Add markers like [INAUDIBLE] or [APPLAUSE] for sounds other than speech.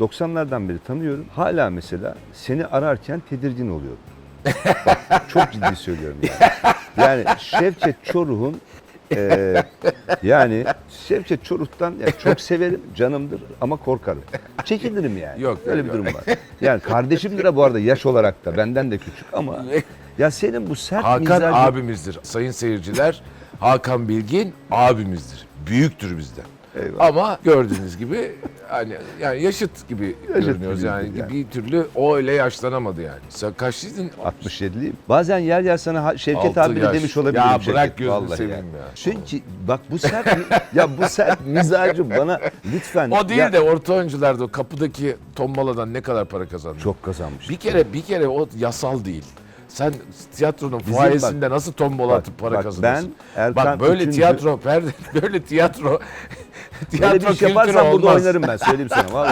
90'lardan beri tanıyorum. Hala mesela seni ararken tedirgin oluyorum. Bak, çok ciddi söylüyorum yani. Yani Şevket Çoruh'un e, yani Şevket Çoruh'tan yani çok severim, canımdır ama korkarım. Çekinirim yani. Yok, Öyle yok, bir durum yok. var. Yani kardeşimdir ha bu arada yaş olarak da benden de küçük ama ya senin bu sert Hakan mizacın- abimizdir. Sayın seyirciler, Hakan Bilgin abimizdir. Büyüktür bizden. Eyvallah. Ama gördüğünüz gibi hani yani yaşıt gibi Yaşıt görünüyoruz yani. yani. bir türlü o öyle yaşlanamadı yani. Sen kaçlıydın? 67'liyim. Bazen yer yer sana Şevket Altı abi de yaş. demiş olabilirim. Ya Şevket, bırak gözünü vallahi seveyim ya. Çünkü bak bu sert [LAUGHS] ya bu sert mizacı bana lütfen. O değil ya- de orta oyuncularda o kapıdaki tombaladan ne kadar para kazandın? çok kazanmış. Bir kere bir kere o yasal değil. Sen tiyatronun Bizim fuayesinde nasıl tombola bak, atıp para bak kazanıyorsun? ben Erkan bak böyle Üçüncü- tiyatro, perde, [LAUGHS] böyle tiyatro, [LAUGHS] Böyle tiyatro bir iş kültürü yaparsan burada oynarım ben söyleyeyim sana valla.